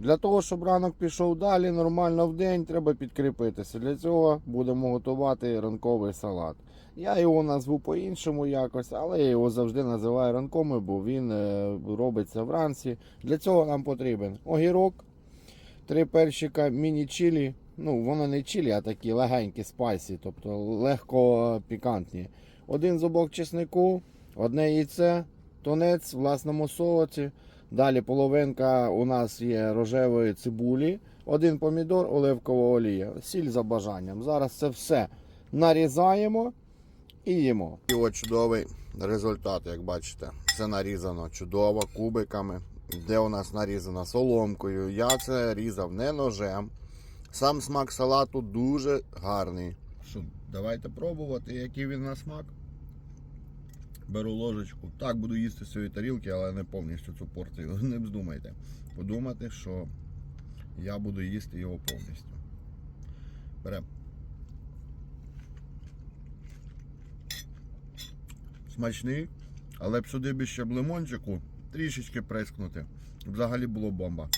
Для того, щоб ранок пішов далі, нормально в день, треба підкріпитися. Для цього будемо готувати ранковий салат. Я його назву по-іншому якось, але я його завжди називаю ранковим, бо він е, робиться вранці. Для цього нам потрібен огірок, три перчика, міні-чилі. Ну, воно не чилі, а такі легенькі спайсі, тобто легко пікантні. Один зубок чеснику, одне яйце, тонець в власному соусі. Далі половинка у нас є рожевої цибулі, один помідор, оливкова олія, сіль за бажанням. Зараз це все нарізаємо і їмо. І от чудовий результат, як бачите. Все нарізано чудово кубиками. Де у нас нарізано соломкою. Я це різав не ножем. Сам смак салату дуже гарний. Що, давайте пробувати, який він на смак. Беру ложечку. Так, буду їсти з цієї тарілки, але не повністю цю порцію. Не вздумайте. Подумати, що я буду їсти його повністю. Беремо. Смачний, але б сюди б ще б лимончику трішечки прискнути. Взагалі було бомба.